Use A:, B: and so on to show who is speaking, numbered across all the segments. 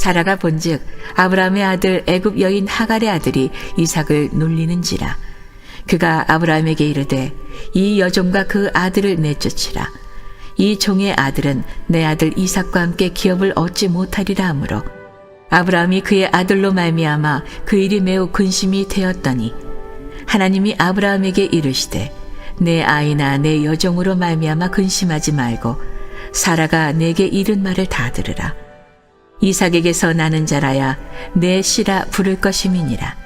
A: 사라가 본즉 아브라함의 아들 애굽 여인 하갈의 아들이 이삭을 놀리는지라. 그가 아브라함에게 이르되 이 여종과 그 아들을 내쫓으라. 이 종의 아들은 내 아들 이삭과 함께 기업을 얻지 못하리라 하므로 아브라함이 그의 아들로 말미암아 그 일이 매우 근심이 되었더니 하나님이 아브라함에게 이르시되 내 아이나 내 여종으로 말미암아 근심하지 말고 사라가 내게 이른 말을 다 들으라 이삭에게서 나는 자라야 내 씨라 부를 것임이니라.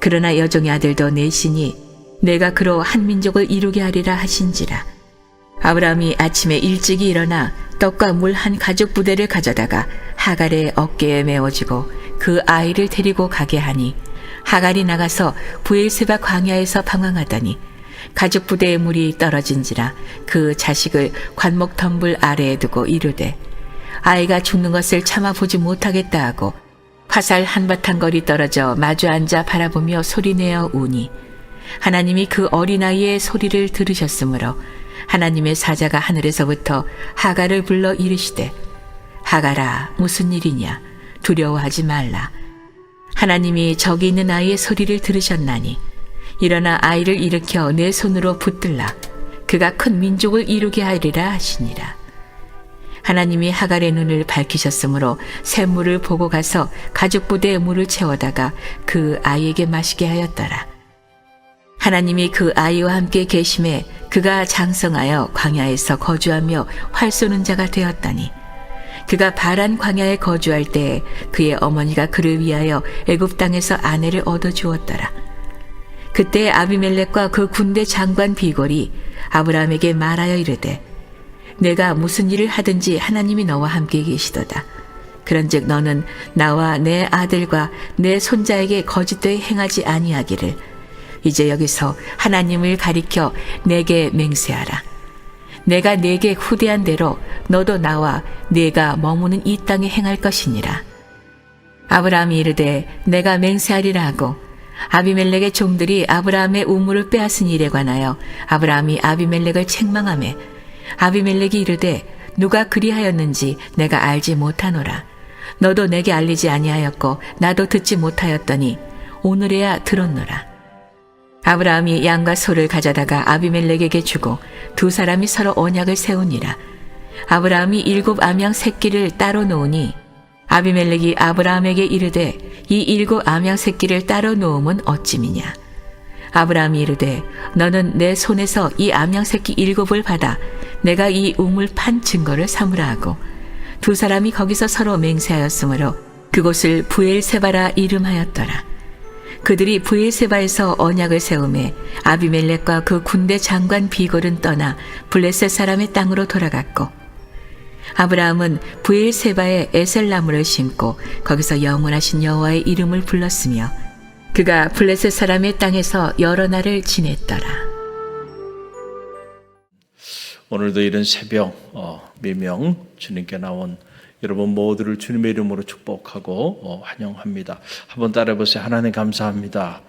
A: 그러나 여종의 아들도 내 신이 내가 그로 한 민족을 이루게 하리라 하신지라. 아브라함이 아침에 일찍이 일어나 떡과 물 한 가죽 부대를 가져다가 하갈의 어깨에 메워주고 그 아이를 데리고 가게 하니 하갈이 나가서 부엘세바 광야에서 방황하더니 가죽 부대의 물이 떨어진지라 그 자식을 관목 덤불 아래에 두고 이르되 아이가 죽는 것을 참아 보지 못하겠다 하고 화살 한바탕 거리 떨어져 마주 앉아 바라보며 소리내어 우니 하나님이 그 어린아이의 소리를 들으셨으므로 하나님의 사자가 하늘에서부터 하가를 불러 이르시되 하가라 무슨 일이냐? 두려워하지 말라. 하나님이 저기 있는 아이의 소리를 들으셨나니 일어나 아이를 일으켜 내 손으로 붙들라. 그가 큰 민족을 이루게 하리라 하시니라 하나님이 하갈의 눈을 밝히셨으므로 샘물을 보고 가서 가죽 부대에 물을 채워다가 그 아이에게 마시게 하였더라. 하나님이 그 아이와 함께 계심에 그가 장성하여 광야에서 거주하며 활 쏘는 자가 되었다니 그가 바란 광야에 거주할 때 그의 어머니가 그를 위하여 애굽 땅에서 아내를 얻어 주었더라. 그때 아비멜렉과 그 군대 장관 비골이 아브라함에게 말하여 이르되 내가 무슨 일을 하든지 하나님이 너와 함께 계시도다. 그런즉 너는 나와 내 아들과 내 손자에게 거짓되이 행하지 아니하기를 이제 여기서 하나님을 가리켜 내게 맹세하라. 내가 내게 후대한 대로 너도 나와 내가 머무는 이 땅에 행할 것이니라. 아브라함이 이르되 내가 맹세하리라 하고 아비멜렉의 종들이 아브라함의 우물을 빼앗은 일에 관하여 아브라함이 아비멜렉을 책망하며 아비멜렉이 이르되 누가 그리하였는지 내가 알지 못하노라. 너도 내게 알리지 아니하였고 나도 듣지 못하였더니 오늘에야 들었노라. 아브라함이 양과 소를 가져다가 아비멜렉에게 주고 두 사람이 서로 언약을 세우니라. 아브라함이 일곱 암양 새끼를 따로 놓으니 아비멜렉이 아브라함에게 이르되 이 일곱 암양 새끼를 따로 놓음은 어찌미냐. 아브라함이 이르되 너는 내 손에서 이 암양 새끼 일곱을 받아 내가 이 우물 판 증거를 삼으라 하고 두 사람이 거기서 서로 맹세하였으므로 그곳을 부엘세바라 이름하였더라. 그들이 부엘세바에서 언약을 세우매 아비멜렉과 그 군대 장관 비골은 떠나 블레셋 사람의 땅으로 돌아갔고 아브라함은 부엘세바에 에셀나무를 심고 거기서 영원하신 여호와의 이름을 불렀으며 그가 블레셋 사람의 땅에서 여러 날을 지냈더라.
B: 오늘도 이런 새벽 어, 미명 주님께 나온 여러분 모두를 주님의 이름으로 축복하고 어, 환영합니다. 한번 따라해 보세요. 하나님 감사합니다.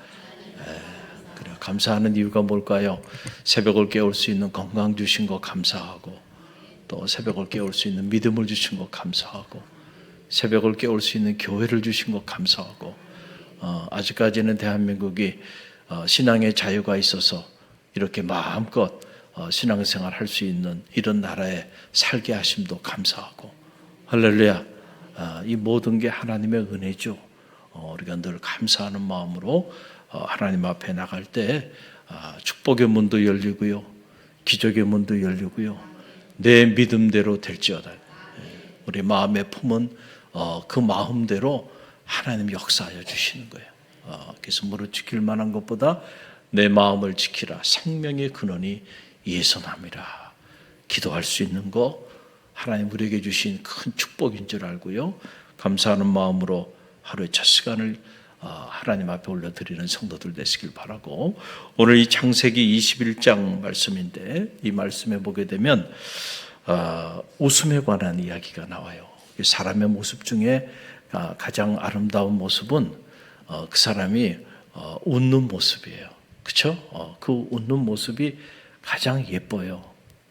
B: 에, 그래 감사하는 이유가 뭘까요? 새벽을 깨울 수 있는 건강 주신 거 감사하고 또 새벽을 깨울 수 있는 믿음을 주신 거 감사하고 새벽을 깨울 수 있는 교회를 주신 거 감사하고 어, 아직까지는 대한민국이 어, 신앙의 자유가 있어서 이렇게 마음껏 어, 신앙생활 할 수 있는 이런 나라에 살게 하심도 감사하고 할렐루야 아, 이 모든 게 하나님의 은혜죠. 어, 우리가 늘 감사하는 마음으로 어, 하나님 앞에 나갈 때 아, 축복의 문도 열리고요, 기적의 문도 열리고요, 내 믿음대로 될지어다. 예, 우리 마음에 품은 어, 그 마음대로 하나님 역사하여 주시는 거예요. 어, 그래서 무릇 지킬 만한 것보다 내 마음을 지키라. 생명의 근원이 남이라. 기도할 수 있는 거 하나님 우리에게 주신 큰 축복인 줄 알고요. 감사하는 마음으로 하루의 첫 시간을 어, 하나님 앞에 올려드리는 성도들 되시길 바라고 오늘 이 창세기 21장 말씀인데 이 말씀에 보게 되면 어, 웃음에 관한 이야기가 나와요. 사람의 모습 중에 아, 가장 아름다운 모습은 어, 그 사람이 어, 웃는 모습이에요. 그렇죠? 그 웃는 모습이 가장 예뻐요.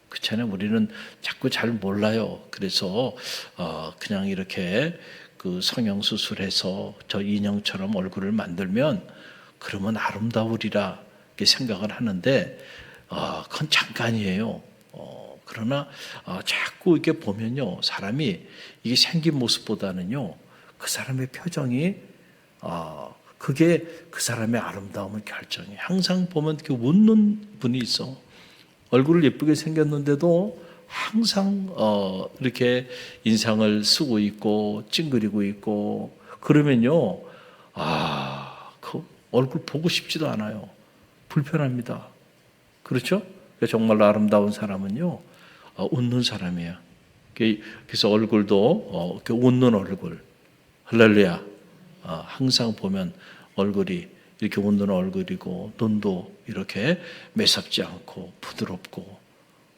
B: 그렇잖아요. 우리는 자꾸 잘 몰라요. 그래서 어, 그냥 이렇게 그 성형 수술해서 저 인형처럼 얼굴을 만들면 그러면 아름다우리라 이렇게 생각을 하는데 어, 그건 잠깐이에요. 어, 그러나 어, 자꾸 이렇게 보면요, 사람이 이게 생긴 모습보다는요, 그 사람의 표정이 어, 그게 그 사람의 아름다움을 결정해. 항상 보면 그 웃는 분이 있어. 얼굴을 예쁘게 생겼는데도 항상 어, 이렇게 인상을 쓰고 있고 찡그리고 있고 그러면요, 아, 그 얼굴 보고 싶지도 않아요. 불편합니다. 그렇죠? 그러니까 정말 아름다운 사람은요, 어, 웃는 사람이에요. 그래서 얼굴도 어, 웃는 얼굴, 할렐루야. 어, 항상 보면 얼굴이 이렇게 웃는 얼굴이고 눈도 이렇게 매섭지 않고 부드럽고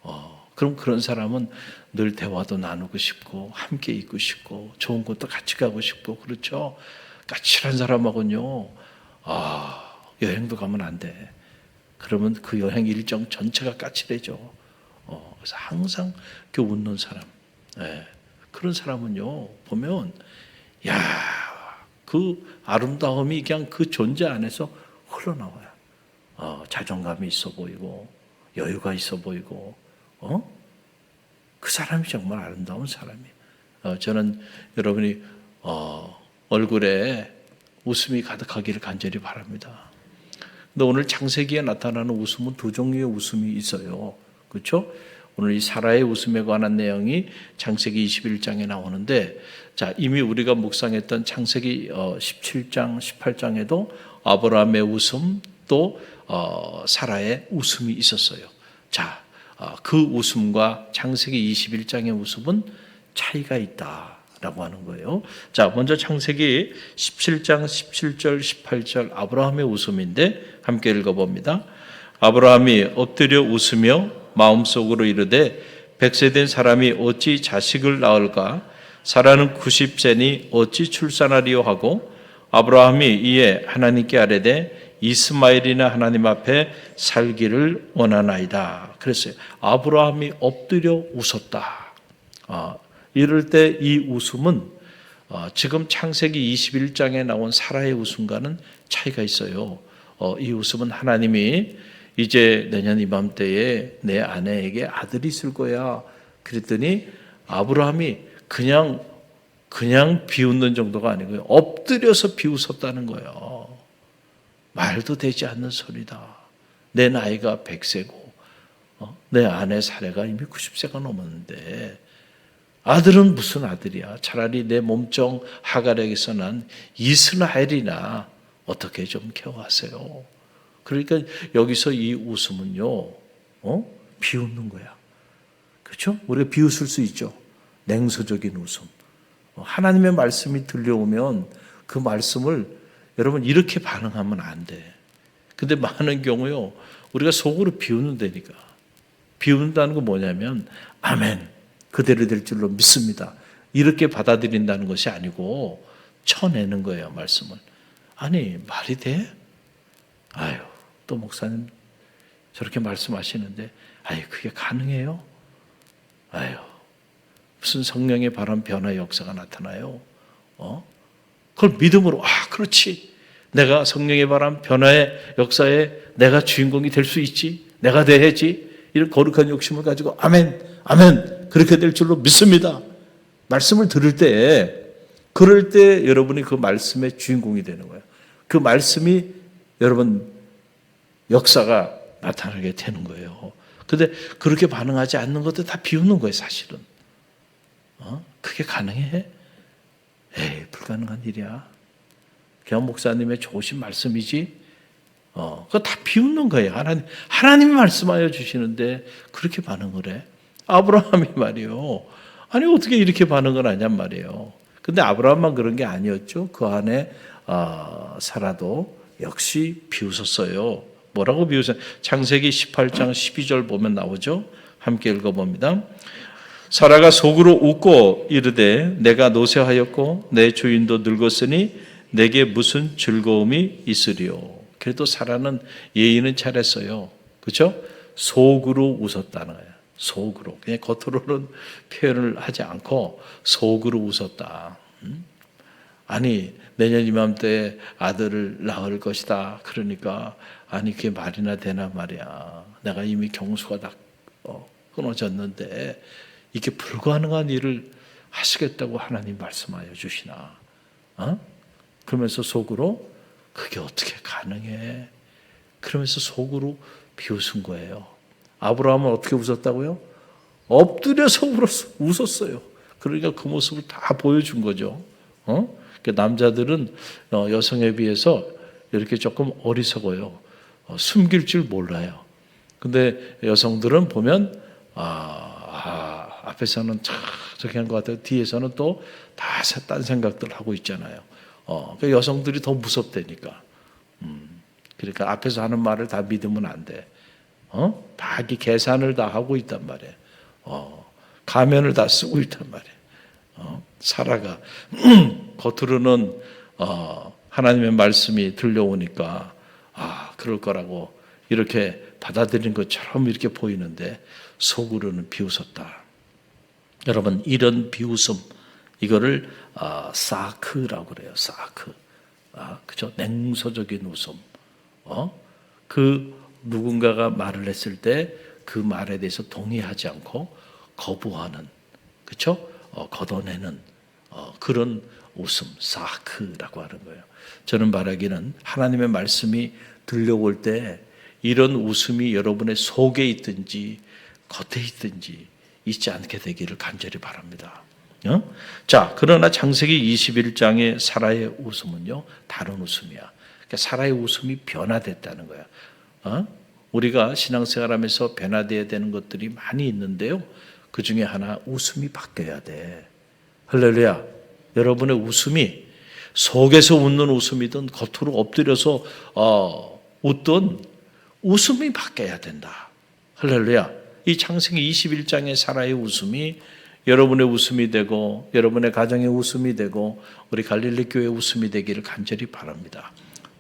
B: 어, 그럼 그런 사람은 늘 대화도 나누고 싶고 함께 있고 싶고 좋은 곳도 같이 가고 싶고 그렇죠. 까칠한 사람하고는요. 아 여행도 가면 안 돼. 그러면 그 여행 일정 전체가 까칠해져. 어, 그래서 항상 그 웃는 사람. 예, 그런 사람은요 보면 야 그 아름다움이 그냥 그 존재 안에서 흘러나와요. 어, 자존감이 있어 보이고 여유가 있어 보이고 어? 그 사람이 정말 아름다운 사람이에요. 어, 저는 여러분이 어, 얼굴에 웃음이 가득하기를 간절히 바랍니다. 근데 오늘 창세기에 나타나는 웃음은 두 종류의 웃음이 있어요. 그렇죠? 오늘 이 사라의 웃음에 관한 내용이 창세기 21장에 나오는데 자, 이미 우리가 묵상했던 창세기 17장, 18장에도 아브라함의 웃음 또 어, 사라의 웃음이 있었어요. 자, 어, 그 웃음과 창세기 21장의 웃음은 차이가 있다 라고 하는 거예요. 자, 먼저 창세기 17장 17절 18절 아브라함의 웃음인데 함께 읽어 봅니다. 아브라함이 엎드려 웃으며 마음속으로 이르되 백세된 사람이 어찌 자식을 낳을까? 사라는 90세니 어찌 출산하리요 하고 아브라함이 이에 하나님께 아뢰되 이스마엘이나 하나님 앞에 살기를 원하나이다. 그랬어요. 아브라함이 엎드려 웃었다. 아, 이럴 때 이 웃음은 어, 지금 창세기 21장에 나온 사라의 웃음과는 차이가 있어요. 어, 이 웃음은 하나님이 이제 내년 이맘때에 내 아내에게 아들이 있을 거야. 그랬더니 아브라함이 그냥 그냥 비웃는 정도가 아니고요. 엎드려서 비웃었다는 거예요. 말도 되지 않는 소리다. 내 나이가 100세고 어? 내 아내 사례가 이미 90세가 넘었는데 아들은 무슨 아들이야? 차라리 내 몸종 하갈에게서 난 이스라엘이나 어떻게 좀 케어하세요. 그러니까 여기서 이 웃음은요, 어? 비웃는 거야. 그렇죠? 우리가 비웃을 수 있죠. 냉소적인 웃음. 어, 하나님의 말씀이 들려오면 그 말씀을 여러분 이렇게 반응하면 안 돼. 근데 많은 경우요, 우리가 속으로 비웃는다니까. 비웃는다는 건 뭐냐면, 아멘. 그대로 될 줄로 믿습니다. 이렇게 받아들인다는 것이 아니고, 쳐내는 거예요, 말씀을. 아니, 말이 돼? 아유, 또 목사님 저렇게 말씀하시는데, 아유, 그게 가능해요? 아유, 무슨 성령의 바람 변화 역사가 나타나요? 어? 그걸 믿음으로, 아, 그렇지. 내가 성령의 바람 변화의 역사에 내가 주인공이 될 수 있지. 내가 돼야지. 이런 거룩한 욕심을 가지고, 아멘, 아멘. 그렇게 될 줄로 믿습니다. 말씀을 들을 때, 그럴 때 여러분이 그 말씀의 주인공이 되는 거예요. 그 말씀이 여러분 역사가 나타나게 되는 거예요. 근데 그렇게 반응하지 않는 것도 다 비웃는 거예요, 사실은. 어? 그게 가능해? 에이, 불가능한 일이야. 그냥 목사님의 좋으신 말씀이지. 어, 그거 다 비웃는 거예요. 하나님, 하나님이 말씀하여 주시는데 그렇게 반응을 해. 아브라함이 말이요. 아니, 어떻게 이렇게 반응을 하냔 말이에요. 근데 아브라함만 그런 게 아니었죠. 그 안에, 어, 사라도 역시 비웃었어요. 뭐라고 비웃어요? 창세기 18장 12절 보면 나오죠. 함께 읽어봅니다. 사라가 속으로 웃고 이르되 내가 노쇠하였고 내 주인도 늙었으니 내게 무슨 즐거움이 있으리요. 그래도 사라는 예의는 잘했어요. 그렇죠? 속으로 웃었다는 거예요. 속으로. 그냥 겉으로는 표현을 하지 않고 속으로 웃었다. 음? 아니 내년 이맘때 아들을 낳을 것이다. 그러니까 아니 그게 말이나 되나 말이야. 내가 이미 경수가 다 어, 끊어졌는데 이게 불가능한 일을 하시겠다고 하나님 말씀하여 주시나? 어? 그러면서 속으로 그게 어떻게 가능해? 그러면서 속으로 비웃은 거예요. 아브라함은 어떻게 웃었다고요? 엎드려서 울었어, 웃었어요. 그러니까 그 모습을 다 보여준 거죠. 어? 그 남자들은 어, 여성에 비해서 이렇게 조금 어리석어요. 어, 숨길 줄 몰라요. 근데 여성들은 보면 아, 아 앞에서는 참 저렇게 한것 같아요. 뒤에서는 또 다 딴 생각들 하고 있잖아요. 어, 그 여성들이 더 무섭다니까. 음, 그러니까 앞에서 하는 말을 다 믿으면 안 돼. 어? 다 계산을 다 하고 있단 말이에요. 어, 가면을 다 쓰고 있단 말이에요. 어, 사라가 겉으로는 어, 하나님의 말씀이 들려오니까 아 그럴 거라고 이렇게 받아들인 것처럼 이렇게 보이는데 속으로는 비웃었다. 여러분 이런 비웃음 이거를 아, 사크라고 그래요. 사크. 아, 그죠? 냉소적인 웃음. 어? 그 누군가가 말을 했을 때 그 말에 대해서 동의하지 않고 거부하는, 그렇죠? 어, 걷어내는 어, 그런 웃음, 사크라고 하는 거예요. 저는 말하기는 하나님의 말씀이 들려올 때 이런 웃음이 여러분의 속에 있든지 겉에 있든지 있지 않게 되기를 간절히 바랍니다. 어? 자, 그러나 창세기 21장의 사라의 웃음은요, 다른 웃음이야. 그러니까 사라의 웃음이 변화됐다는 거야. 어? 우리가 신앙생활하면서 변화되어야 되는 것들이 많이 있는데요. 그 중에 하나 웃음이 바뀌어야 돼. 할렐루야. 여러분의 웃음이 속에서 웃는 웃음이든 겉으로 엎드려서 어, 웃던 웃음이 바뀌어야 된다. 할렐루야. 이 창세기 21장의 사라의 웃음이 여러분의 웃음이 되고 여러분의 가정의 웃음이 되고 우리 갈릴리 교회 웃음이 되기를 간절히 바랍니다.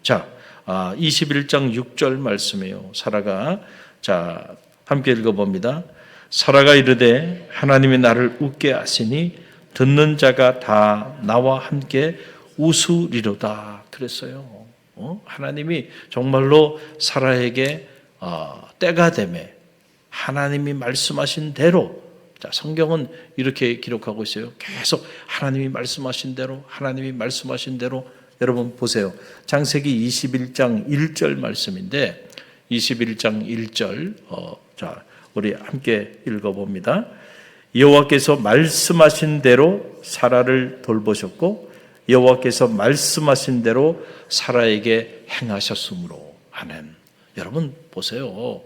B: 자, 21장 6절 말씀이에요. 사라가 자 함께 읽어 봅니다. 사라가 이르되 하나님이 나를 웃게 하시니 듣는 자가 다 나와 함께 웃으리로다 그랬어요. 어? 하나님이 정말로 사라에게 어, 때가 되매 하나님이 말씀하신 대로 자, 성경은 이렇게 기록하고 있어요. 계속 하나님이 말씀하신 대로, 하나님이 말씀하신 대로 여러분 보세요. 창세기 21장 1절 말씀인데 21장 1절 어, 자, 우리 함께 읽어 봅니다. 여호와께서 말씀하신 대로 사라를 돌보셨고 여호와께서 말씀하신 대로 사라에게 행하셨으므로 아멘. 여러분 보세요.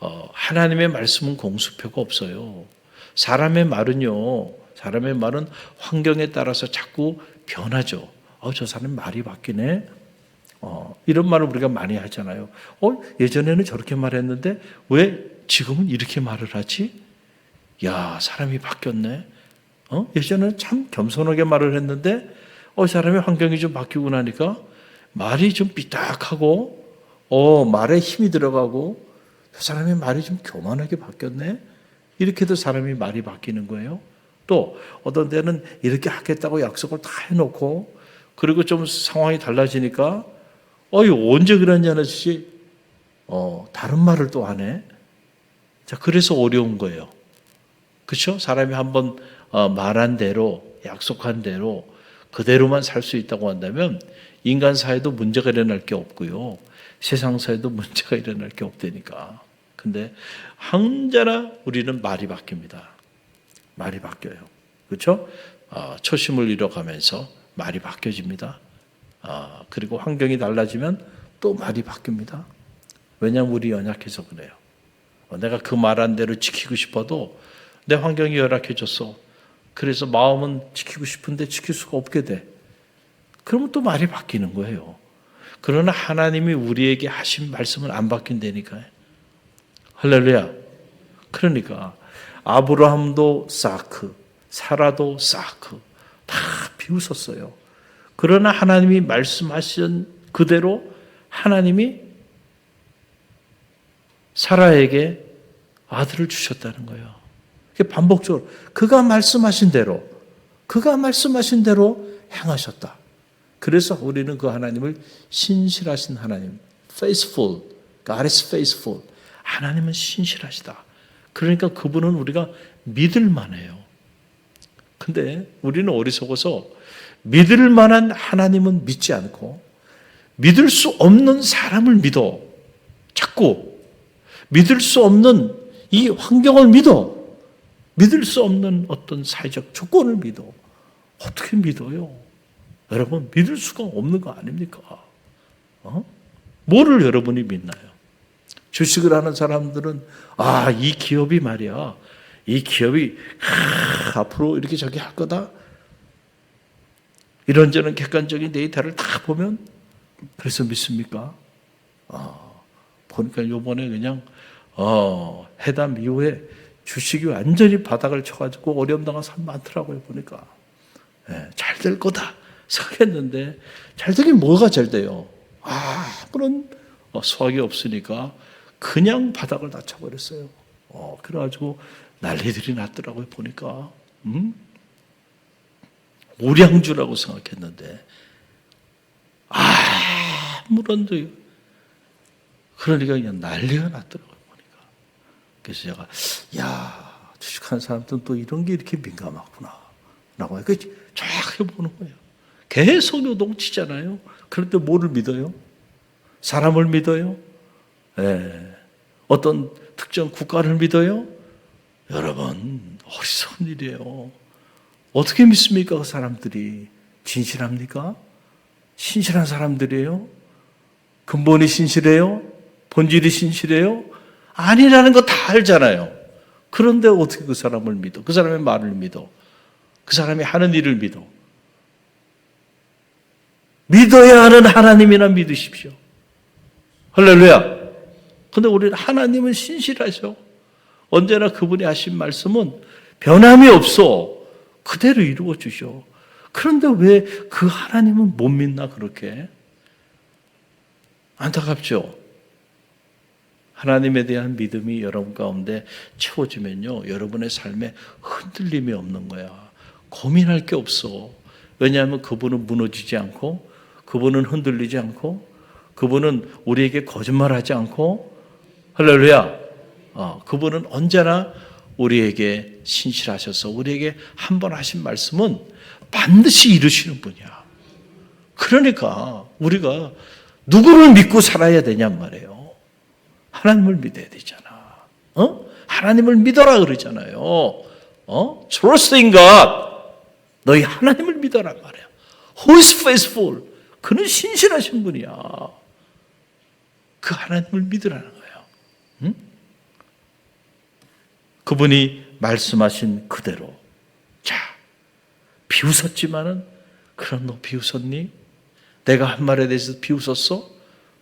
B: 어, 하나님의 말씀은 공수표가 없어요. 사람의 말은요, 사람의 말은 환경에 따라서 자꾸 변하죠. 어, 저 사람 말이 바뀌네. 어, 이런 말을 우리가 많이 하잖아요. 어, 예전에는 저렇게 말했는데 왜 지금은 이렇게 말을 하지? 야, 사람이 바뀌었네. 어? 예전에는 참 겸손하게 말을 했는데 어, 사람의 환경이 좀 바뀌고 나니까 말이 좀 삐딱하고 어, 말에 힘이 들어가고 그 사람의 말이 좀 교만하게 바뀌었네. 이렇게도 사람이 말이 바뀌는 거예요. 또 어떤 때는 이렇게 하겠다고 약속을 다 해놓고 그리고 좀 상황이 달라지니까 어이 언제 그랬냐는 듯이 어 다른 말을 또 하네. 자 그래서 어려운 거예요. 그렇죠? 사람이 한번 어, 말한 대로 약속한 대로 그대로만 살 수 있다고 한다면 인간 사회도 문제가 일어날 게 없고요. 세상 사회도 문제가 일어날 게 없다니까. 근데 항자나 우리는 말이 바뀝니다. 말이 바뀌어요. 그렇죠? 아, 초심을 잃어가면서 말이 바뀌어집니다. 아, 그리고 환경이 달라지면 또 말이 바뀝니다. 왜냐하면 우리 연약해서 그래요. 어, 내가 그 말한 대로 지키고 싶어도 내 환경이 열악해졌어. 그래서 마음은 지키고 싶은데 지킬 수가 없게 돼. 그러면 또 말이 바뀌는 거예요. 그러나 하나님이 우리에게 하신 말씀은 안 바뀐다니까요. 할렐루야. 그러니까 아브라함도 사크, 사라도 사크 다 비웃었어요. 그러나 하나님이 말씀하신 그대로 하나님이 사라에게 아들을 주셨다는 거예요. 반복적으로 그가 말씀하신 대로 그가 말씀하신 대로 행하셨다. 그래서 우리는 그 하나님을 신실하신 하나님, faithful, God is faithful. 하나님은 신실하시다. 그러니까 그분은 우리가 믿을 만해요. 근데 우리는 어리석어서 믿을 만한 하나님은 믿지 않고 믿을 수 없는 사람을 믿어. 자꾸 믿을 수 없는 이 환경을 믿어. 믿을 수 없는 어떤 사회적 조건을 믿어. 어떻게 믿어요? 여러분, 믿을 수가 없는 거 아닙니까? 어? 뭐를 여러분이 믿나요? 주식을 하는 사람들은, 아, 이 기업이 말이야. 이 기업이, 아, 앞으로 이렇게 저기 할 거다. 이런저런 객관적인 데이터를 다 보면, 그래서 믿습니까? 어, 보니까 요번에 그냥, 어, 해담 이후에 주식이 완전히 바닥을 쳐가지고 어려움 당한 사람 많더라고요, 보니까. 예, 잘될 거다 생각했는데 잘 되긴 뭐가 잘 돼요? 아무런 어, 수확이 없으니까 그냥 바닥을 다 쳐버렸어요. 어, 그래가지고 난리들이 났더라고요, 보니까. 음? 오량주라고 생각했는데 아무런 도 그러니까 그냥 난리가 났더라고요. 그래서 제가 야 주식하는 사람들은 또 이런 게 이렇게 민감하구나. 라고 해요. 쫙 해보는 거예요. 계속 요동치잖아요. 그런데 뭐를 믿어요? 사람을 믿어요? 예. 어떤 특정 국가를 믿어요? 여러분, 어리석은 일이에요. 어떻게 믿습니까? 그 사람들이. 진실합니까? 신실한 사람들이에요? 근본이 신실해요? 본질이 신실해요? 아니라는 거 다 알잖아요. 그런데 어떻게 그 사람을 믿어? 그 사람의 말을 믿어? 그 사람이 하는 일을 믿어. 믿어야 하는 하나님이나 믿으십시오. 할렐루야. 근데 우리는 하나님은 신실하죠. 언제나 그분이 하신 말씀은 변함이 없어. 그대로 이루어 주셔. 그런데 왜 그 하나님은 못 믿나 그렇게? 안타깝죠. 하나님에 대한 믿음이 여러분 가운데 채워지면요. 여러분의 삶에 흔들림이 없는 거야. 고민할 게 없어. 왜냐하면 그분은 무너지지 않고, 그분은 흔들리지 않고, 그분은 우리에게 거짓말하지 않고, 할렐루야. 어, 그분은 언제나 우리에게 신실하셔서 우리에게 한 번 하신 말씀은 반드시 이루시는 분이야. 그러니까 우리가 누구를 믿고 살아야 되냔 말이에요. 하나님을 믿어야 되잖아. 어? 하나님을 믿어라 그러잖아요. 어? Trust in God. 너희 하나님을 믿어라 말이야. Who is faithful? 그는 신실하신 분이야. 그 하나님을 믿으라는 거예요. 응? 그분이 말씀하신 그대로. 자, 비웃었지만은, 그럼 너 비웃었니? 내가 한 말에 대해서 비웃었어?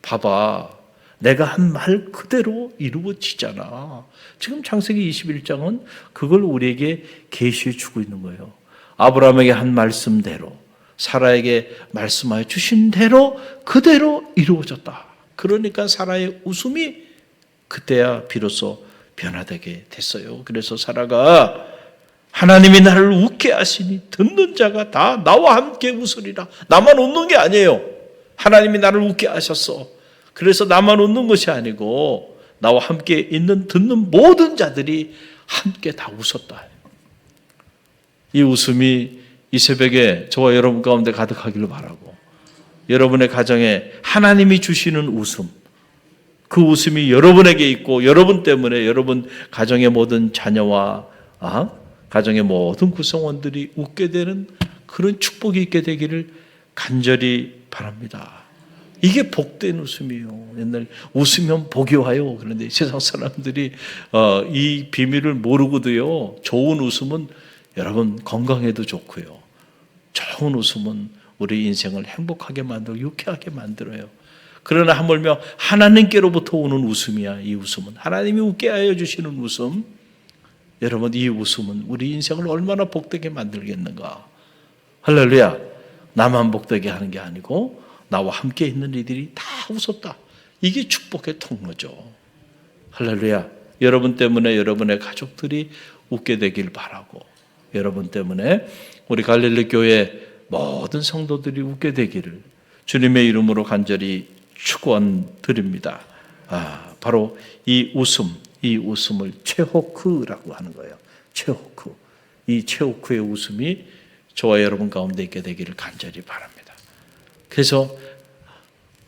B: 봐봐. 내가 한 말 그대로 이루어지잖아. 지금 창세기 21장은 그걸 우리에게 계시해 주고 있는 거예요. 아브라함에게 한 말씀대로 사라에게 말씀하여 주신 대로 그대로 이루어졌다. 그러니까 사라의 웃음이 그때야 비로소 변화되게 됐어요. 그래서 사라가 하나님이 나를 웃게 하시니 듣는 자가 다 나와 함께 웃으리라. 나만 웃는 게 아니에요. 하나님이 나를 웃게 하셨어. 그래서 나만 웃는 것이 아니고 나와 함께 있는 듣는 모든 자들이 함께 다 웃었다. 이 웃음이 이 새벽에 저와 여러분 가운데 가득하기를 바라고 여러분의 가정에 하나님이 주시는 웃음 그 웃음이 여러분에게 있고 여러분 때문에 여러분 가정의 모든 자녀와 아, 가정의 모든 구성원들이 웃게 되는 그런 축복이 있게 되기를 간절히 바랍니다. 이게 복된 웃음이에요. 옛날 웃으면 복이 와요. 그런데 세상 사람들이 어, 이 비밀을 모르고도요. 좋은 웃음은 여러분 건강에도 좋고요. 좋은 웃음은 우리 인생을 행복하게 만들고 유쾌하게 만들어요. 그러나 하물며 하나님께로부터 오는 웃음이야. 이 웃음은 하나님이 웃게 하여 주시는 웃음. 여러분 이 웃음은 우리 인생을 얼마나 복되게 만들겠는가. 할렐루야. 나만 복되게 하는 게 아니고 나와 함께 있는 이들이 다 웃었다. 이게 축복의 통로죠. 할렐루야. 여러분 때문에 여러분의 가족들이 웃게 되길 바라고 여러분 때문에 우리 갈릴리 교회 모든 성도들이 웃게 되기를 주님의 이름으로 간절히 축원 드립니다. 아, 바로 이 웃음, 이 웃음을 최호크라고 하는 거예요. 최호크. 이 최호크의 웃음이 저와 여러분 가운데 있게 되기를 간절히 바랍니다. 그래서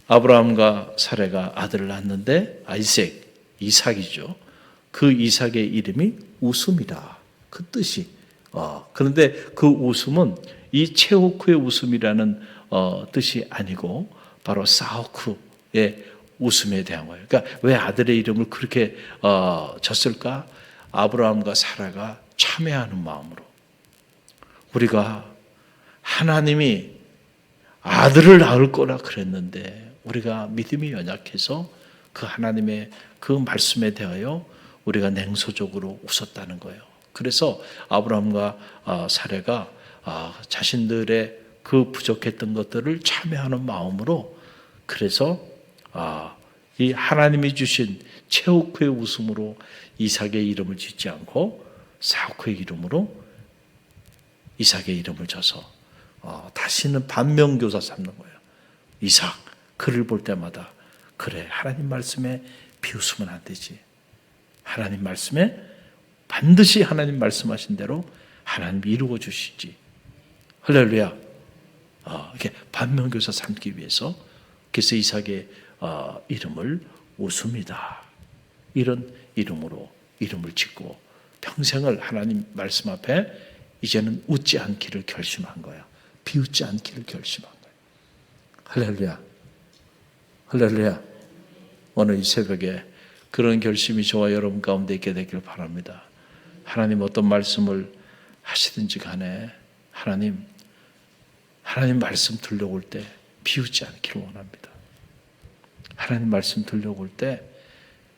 B: 아브라함과 사레가 아들을 낳았는데 아이색, 이삭이죠. 그 이삭의 이름이 웃음이다. 그 뜻이. 어, 그런데 그 웃음은 이 체호크의 웃음이라는 어, 뜻이 아니고 바로 사호크의 웃음에 대한 거예요. 그러니까 왜 아들의 이름을 그렇게 어, 졌을까? 아브라함과 사라가 참회하는 마음으로 우리가 하나님이 아들을 낳을 거라 그랬는데 우리가 믿음이 연약해서 그 하나님의 그 말씀에 대하여 우리가 냉소적으로 웃었다는 거예요. 그래서 아브라함과 아, 사례가 아, 자신들의 그 부족했던 것들을 참여하는 마음으로 그래서 아, 이 하나님이 주신 최후크의 웃음으로 이삭의 이름을 짓지 않고 사후크의 이름으로 이삭의 이름을 져서 어, 다시는 반면교사 삼는 거예요. 이삭 그를 볼 때마다 그래 하나님 말씀에 비웃으면 안 되지. 하나님 말씀에 반드시 하나님 말씀하신 대로 하나님 이루어 주시지. 할렐루야. 어, 이렇게 반면교사 삼기 위해서 그래서 이삭의 어, 이름을 웃음이다. 이런 이름으로 이름을 짓고 평생을 하나님 말씀 앞에 이제는 웃지 않기를 결심한 거야. 비웃지 않기를 결심한 거야. 할렐루야. 할렐루야. 오늘 이 새벽에 그런 결심이 저와 여러분 가운데 있게 되길 바랍니다. 하나님 어떤 말씀을 하시든지 간에 하나님 하나님 말씀 들려올 때 비웃지 않기를 원합니다. 하나님 말씀 들려올 때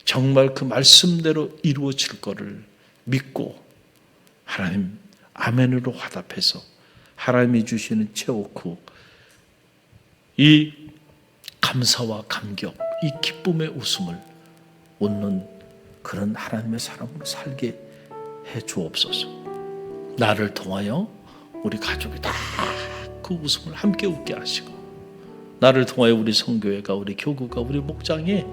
B: 정말 그 말씀대로 이루어질 거를 믿고 하나님 아멘으로 화답해서 하나님이 주시는 최오크 이 감사와 감격, 이 기쁨의 웃음을 웃는 그런 하나님의 사람으로 살게 해 주옵소서. 나를 통하여 우리 가족이 다 그 웃음을 함께 웃게 하시고 나를 통하여 우리 성교회가 우리 교구가 우리 목장에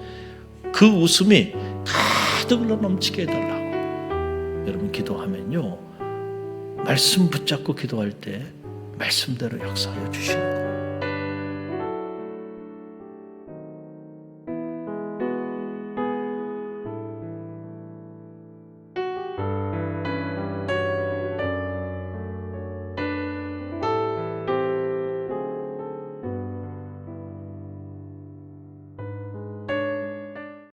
B: 그 웃음이 가득 넘치게 해달라고 여러분 기도하면요 말씀 붙잡고 기도할 때 말씀대로 역사하여 주시는 거예요.